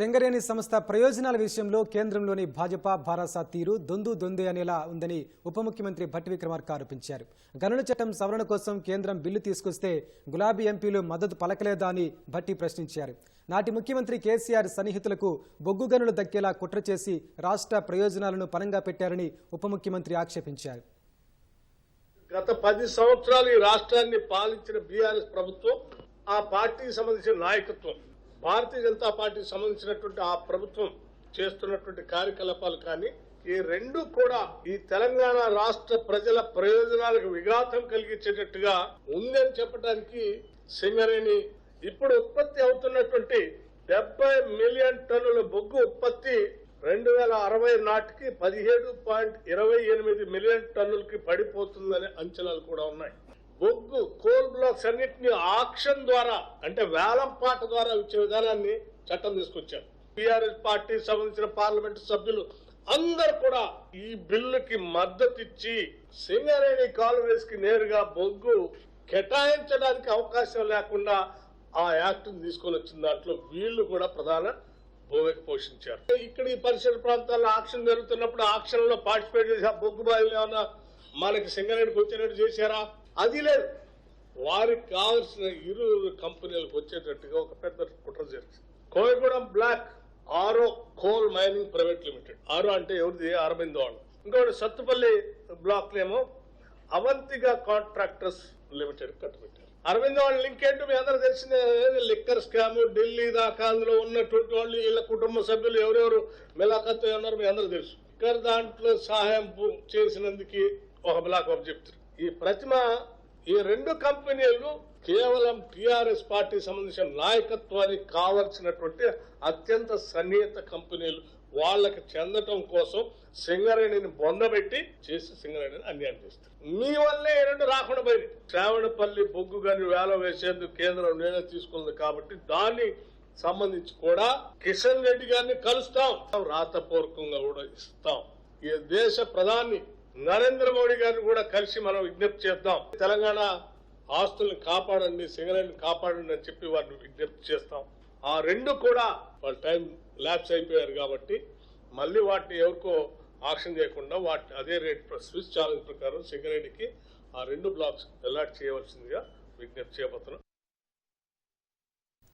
సింగరేణి సంస్థ ప్రయోజనాల విషయంలో కేంద్రంలోని భాజపా భారసా తీరు దొందు దొందే అనేలా ఉందని ఉప ముఖ్యమంత్రి భట్టి విక్రమార్క ఆరోపించారు. గనుల చట్టం సవరణ కోసం కేంద్రం బిల్లు తీసుకొస్తే గులాబీ ఎంపీలు మద్దతు పలకలేదా అని భట్టి ప్రశ్నించారు. నాటి ముఖ్యమంత్రి కేసీఆర్ సన్నిహితులకు బొగ్గు గనులు దక్కేలా కుట్ర చేసి రాష్ట్ర ప్రయోజనాలను పరంగా పెట్టారని ఉప ముఖ్యమంత్రి ఆక్షేపించారు. గత పది సంవత్సరాలు ఈ రాష్ట్రాన్ని పాలించిన బీఆర్ఎస్ ప్రభుత్వం ఆ పార్టీకి సంబంధించిన నాయకత్వం భారతీయ జనతా పార్టీకి సంబంధించినటువంటి ఆ ప్రభుత్వం చేస్తున్నటువంటి కార్యకలాపాలు కానీ ఈ రెండు కూడా ఈ తెలంగాణ రాష్ట్ర ప్రజల ప్రయోజనాలకు విఘాతం కలిగించేటట్టుగా ఉందని చెప్పడానికి సింగరేణి ఇప్పుడు ఉత్పత్తి అవుతున్నటువంటి డెబ్బై మిలియన్ టన్నుల బొగ్గు ఉత్పత్తి రెండు వేల అరవై నాటికి పదిహేడు పాయింట్ ఇరవై ఎనిమిది మిలియన్ టన్నులకి పడిపోతుందనే అంచనాలు కూడా ఉన్నాయి. బొగ్గు కోల్ బ్లాక్స్ అన్నింటినీ ఆక్షన్ ద్వారా అంటే వేలం పాట ద్వారా ఇచ్చే విధానాన్ని చట్టం తీసుకొచ్చారు. టీఆర్ఎస్ పార్టీ సంబంధించిన పార్లమెంటు సభ్యులు అందరు కూడా ఈ బిల్లుకి మద్దతు ఇచ్చి సింగరేణి కాలువేస్కి నేరుగా బొగ్గు కేటాయించడానికి అవకాశం లేకుండా ఆ యాక్ట్ తీసుకొని వచ్చిన దాంట్లో వీళ్ళు కూడా ప్రధాన భూమిక పోషించారు. ఇక్కడ ఈ పరిసర ప్రాంతాల్లో ఆక్షన్ జరుగుతున్నప్పుడు ఆక్షన్లో పార్టిసిపేట్ చేసి ఆ బొగ్గు బావిలు ఏమన్నా మనకి సింగరేణికి వచ్చేటట్టు చేశారా? అది లేదు. వారికి కావాల్సిన ఇరు కంపెనీలకు వచ్చేటట్టుగా ఒక పెద్ద కుట్ర జరిగింది. Koyagudem block Aro coal mining private limited. Aro అంటే ఎవరిది? అరవిందో వాళ్ళు. ఇంకోటి సత్తుపల్లి బ్లాక్ ఏమో అవంతిగా కాంట్రాక్టర్స్ లిమిటెడ్ కట్టుబెట్టారు. అరవింద్ వాళ్ళ లింక్ ఏంటో మీ అందరూ తెలిసిందే. లిక్కర్ స్కామ్ ఢిల్లీ దాకా అందులో ఉన్నటువంటి వాళ్ళు వీళ్ళ కుటుంబ సభ్యులు ఎవరెవరు? మిలాఖత్ ఉన్నారు మీ అందరూ తెలుసు. ఇక్కడ దాంట్లో సహాయం చేసినందుకు ఒక బ్లాక్ ఆఫ్ చెప్తారు. ఈ ప్రతిమ ఈ రెండు కంపెనీలు కేవలం టీఆర్ఎస్ పార్టీ సంబంధించిన నాయకత్వానికి కావలసినటువంటి అత్యంత సన్నిహిత కంపెనీలు. వాళ్ళకి చెందటం కోసం సింగరేణిని బొందబెట్టి చేసి సింగరేణిని అన్యాయం చేస్తారు. మీ వల్లే ఈ రెండు రాకుండా పోయింది శ్రావణపల్లి బొగ్గు గని వేల వేసేందుకు కేంద్రం నిర్ణయం తీసుకుంది కాబట్టి దాన్ని సంబంధించి కూడా కిషన్ రెడ్డి గారిని కలుస్తాం. రాతపూర్వకంగా కూడా ఇస్తాం. ఈ దేశ ప్రధాని నరేంద్ర మోడీ గారిని కూడా కలిసి మనం విజ్ఞప్తి చేద్దాం. తెలంగాణ ఆస్తులను కాపాడండి సింగరేణిని కాపాడండి అని చెప్పి వారిని విజ్ఞప్తి చేస్తాం. ఆ రెండు కూడా వాళ్ళ టైం ల్యాబ్స్ అయిపోయారు కాబట్టి మళ్ళీ వాటిని ఎవరికో ఆక్షన్ చేయకుండా వాటి అదే రేట్ స్విస్ ఛాలెంజ్ ప్రకారం సింగరేణికి ఆ రెండు బ్లాక్స్ అలాట్ చేయవలసిందిగా విజ్ఞప్తి చేయబోతున్నాం.